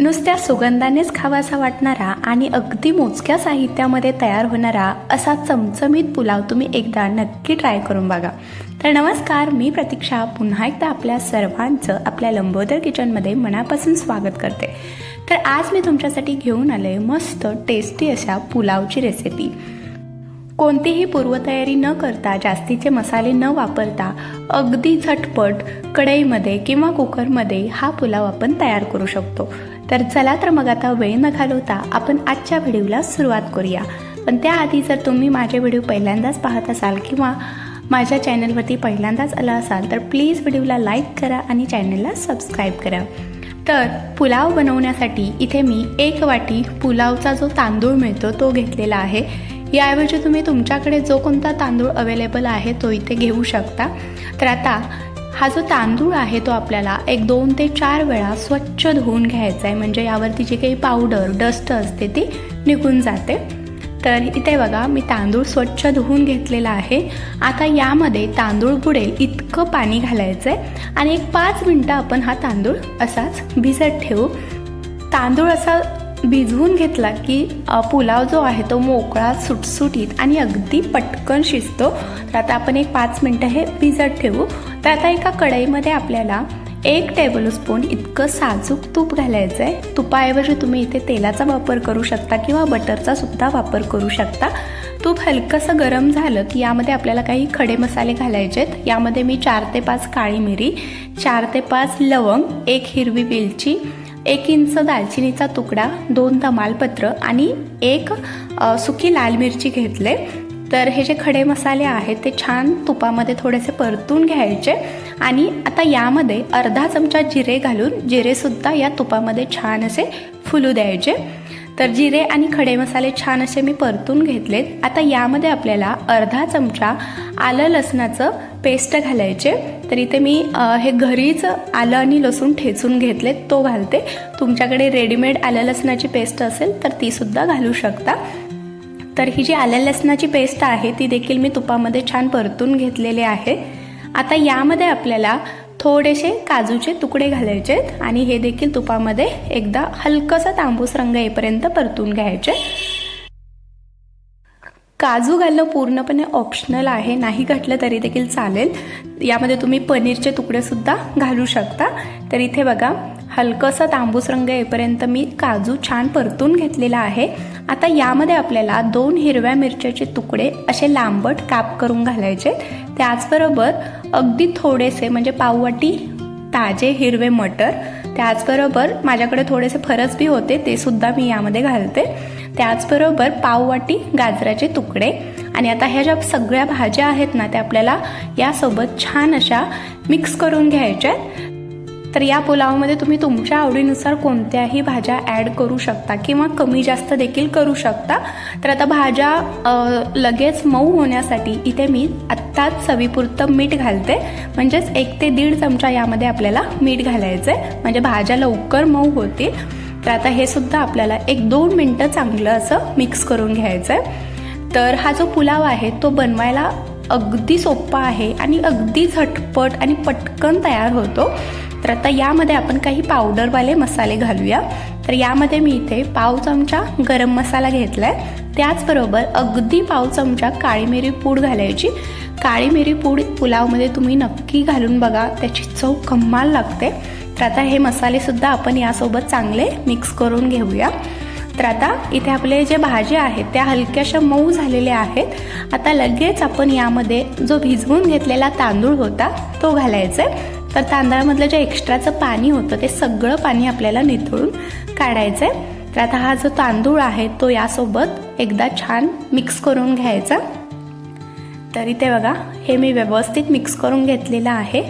नुसत्या सुगंधानेच खावासा वाटणारा आणि अगदी मोजक्या साहित्यामध्ये तयार होणारा असा चमचमीत पुलाव तुम्ही एकदा नक्की ट्राय करून बघा. तर नमस्कार मी प्रतीक्षा. पुन्हा एकदा आपल्या सर्वांचं आपल्या लंबोदर किचनमध्ये मनापासून स्वागत करते. तर आज मी तुमच्यासाठी घेऊन आले मस्त टेस्टी अशा पुलावची रेसिपी कोणतीही पूर्वतयारी न करता जास्तीचे मसाले न वापरता अगदी झटपट कढईमध्ये किंवा कुकरमध्ये हा पुलाव आपण तयार करू शकतो. तर चला तर मग आता वेळ न घालवता आपण आजच्या व्हिडिओला सुरुवात करूया. पण त्याआधी जर तुम्ही माझे व्हिडिओ पहिल्यांदाच पाहत असाल किंवा माझ्या चॅनलवरती पहिल्यांदाच आला असाल तर प्लीज व्हिडिओला लाईक करा आणि चॅनलला सबस्क्राईब करा. तर पुलाव बनवण्यासाठी इथे मी एक वाटी पुलावचा जो तांदूळ मिळतो तो घेतलेला आहे. याऐवजी तुम्ही तुमच्याकडे जो कोणता तांदूळ अवेलेबल आहे तो इथे घेऊ शकता. तर आता हा जो तांदूळ आहे तो आपल्याला एक दोन ते चार वेळा स्वच्छ धुवून घ्यायचा आहे. म्हणजे यावरती जी काही पावडर डस्ट असते ती निघून जाते. तर इथे बघा मी तांदूळ स्वच्छ धुवून घेतलेला आहे. आता यामध्ये तांदूळ बुडेल इतकं पाणी घालायचं आहे. आणि एक पाच मिनटं आपण हा तांदूळ असाच भिजत ठेवू. तांदूळ असा भिजवून घेतला की पुलाव जो आहे तो मोकळा सुटसुटीत आणि अगदी पटकन शिजतो. तर आता आपण एक पाच मिनटं हे भिजत ठेवू. तर आता एका कढईमध्ये आपल्याला एक टेबलस्पून इतकं साजूक तूप घालायचं आहे तुपाऐवजी तुम्ही इथे तेलाचा वापर करू शकता किंवा बटरचा सुद्धा वापर करू शकता. तूप हलकंसं गरम झालं की यामध्ये आपल्याला काही खडे मसाले घालायचे आहेत. यामध्ये मी चार ते पाच काळी मिरी चार ते पाच लवंग एक हिरवी वेलची एक इंच दालचिनीचा तुकडा दोन तमालपत्र आणि एक सुकी लाल मिरची घेतले. तर हे जे खडे मसाले आहेत ते छान तुपामध्ये थोडेसे परतून घ्यायचे आणि आता यामध्ये अर्धा चमचा जिरे घालून जिरेसुद्धा या तुपामध्ये छान असे फुलू द्यायचे. तर जिरे आणि खडे मसाले छान असे मी परतून घेतलेत. आता यामध्ये आपल्याला अर्धा चमचा आलं लसणाचं पेस्ट घालायचे. तर इथे मी हे घरीच आलं आणि लसूण ठेचून घेतलेत. तो घालते. तुमच्याकडे रेडीमेड आलं लसणाची पेस्ट असेल तर ती सुद्धा घालू शकता. तर ही जी आल्या लसणाची पेस्ट आहे ती देखील मी तुपामध्ये छान परतून घेतलेली आहे. आता यामध्ये आपल्याला थोडेसे काजूचे तुकडे घालायचे आणि हे देखील तुपामध्ये एकदा हलकसा तांबूस रंग येईपर्यंत परतून घ्यायचे. काजू घालणं पूर्णपणे ऑप्शनल आहे. नाही घातलं तरी देखील चालेल. यामध्ये तुम्ही पनीरचे तुकडे सुद्धा घालू शकता. तर इथे बघा हलकंसं तांबूस रंग येईपर्यंत मी काजू छान परतून घेतलेला आहे. आता यामध्ये आपल्याला दोन हिरव्या मिरच्याचे तुकडे असे लांबट काप करून घालायचे. त्याचबरोबर अगदी थोडेसे म्हणजे पाववाटी ताजे हिरवे मटर त्याचबरोबर माझ्याकडे थोडेसे फरस बी होते ते सुद्धा मी यामध्ये घालते. त्याचबरोबर पाववाटी गाजराचे तुकडे. आणि आता ह्या ज्या सगळ्या भाज्या आहेत ना त्या आपल्याला यासोबत छान अशा मिक्स करून घ्यायच्या आहेत. तर या पुलावामध्ये तुम्ही तुमच्या आवडीनुसार कोणत्याही भाज्या ॲड करू शकता किंवा कमी जास्त देखील करू शकता. तर आता भाज्या लगेच मऊ होण्यासाठी इथे मी आत्ताच चवीपुरतं मीठ घालते. म्हणजेच एक ते दीड चमचा यामध्ये आपल्याला मीठ घालायचं आहे म्हणजे भाज्या लवकर मऊ होतील. तर आता हे सुद्धा आपल्याला एक दोन मिनटं चांगलं असं मिक्स करून घ्यायचं आहे तर हा जो पुलाव आहे तो बनवायला अगदी सोपा आहे आणि अगदी झटपट आणि पटकन तयार होतो. तर आता यामध्ये आपण काही पावडरवाले मसाले घालूया. तर यामध्ये मी इथे पाव चमचा गरम मसाला घेतला आहे त्याचबरोबर अगदी पाव चमचा काळी मिरी पूड घालायची. काळी मिरी पूड पुलावमध्ये तुम्ही नक्की घालून बघा त्याची चव कम्माल लागते. तर आता हे मसालेसुद्धा आपण यासोबत चांगले मिक्स करून घेऊया. तर आता इथे आपले जे भाज्या आहेत त्या हलक्याशा मऊ झालेल्या आहेत. आता लगेच आपण यामध्ये जो भिजवून घेतलेला तांदूळ होता तो घालायचा आहे. तर तांदळामधलं जे एक्स्ट्राचं पाणी होतं ते सगळं पाणी आपल्याला निथळून काढायचं आहे तर आता हा जो तांदूळ आहे तो यासोबत एकदा छान मिक्स करून घ्यायचा. तरी ते बघा हे मी व्यवस्थित मिक्स करून घेतलेलं आहे.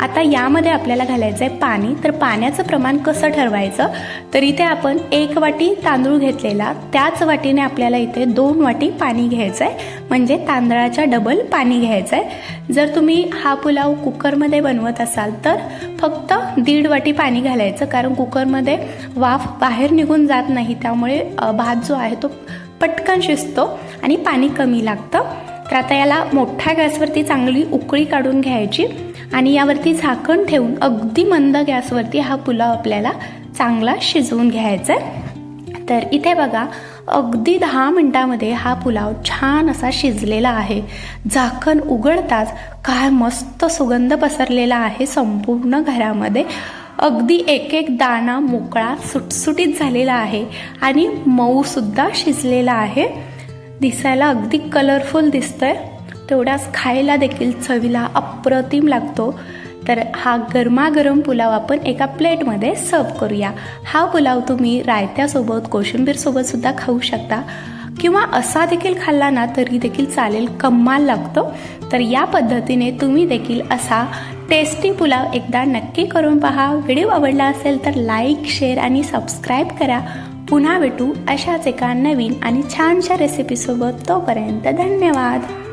आता यामध्ये आपल्याला घालायचं आहे पाणी. तर पाण्याचं प्रमाण कसं ठरवायचं? तर इथे आपण एक वाटी तांदूळ घेतलेला. त्याच वाटीने आपल्याला इथे दोन वाटी पाणी घ्यायचं आहे म्हणजे तांदळाच्या डबल पाणी घ्यायचं आहे जर तुम्ही हा पुलाव कुकरमध्ये बनवत असाल तर फक्त दीड वाटी पाणी घालायचं. कारण कुकरमध्ये वाफ बाहेर निघून जात नाही. त्यामुळे भात जो आहे तो पटकन शिजतो आणि पाणी कमी लागतं. तर आता याला मोठ्या गॅसवरती चांगली उकळी काढून घ्यायची. आणि यावरती झाकण ठेवून अगदी मंद गॅसवरती हा पुलाव आपल्याला चांगला शिजवून घ्यायचा आहे. तर इथे बघा अगदी दहा मिनटामध्ये हा पुलाव छान असा शिजलेला आहे. झाकण उघडताच काय मस्त सुगंध पसरलेला आहे संपूर्ण घरामध्ये. अगदी एक एक दाणा मोकळा सुटसुटीत झालेला आहे आणि मऊसुद्धा शिजलेला आहे. दिसायला अगदी कलरफुल दिसतंय. तेवढाच खायला देखील चवीला अप्रतिम लागतो. तर हा गरमागरम पुलाव आपण एका प्लेटमध्ये सर्व करूया. हा पुलाव तुम्ही रायत्यासोबत कोशिंबीरसोबत सुद्धा खाऊ शकता. किंवा असा देखील खाल्ला ना तरी देखील चालेल कम्माल लागतो. तर या पद्धतीने तुम्ही देखील असा टेस्टी पुलाव एकदा नक्की करून पहा. व्हिडिओ आवडला असेल तर लाईक शेअर आणि सबस्क्राईब करा. पुन्हा भेटू अशाच एका नवीन आणि छानशा रेसिपीसोबत तोपर्यंत धन्यवाद.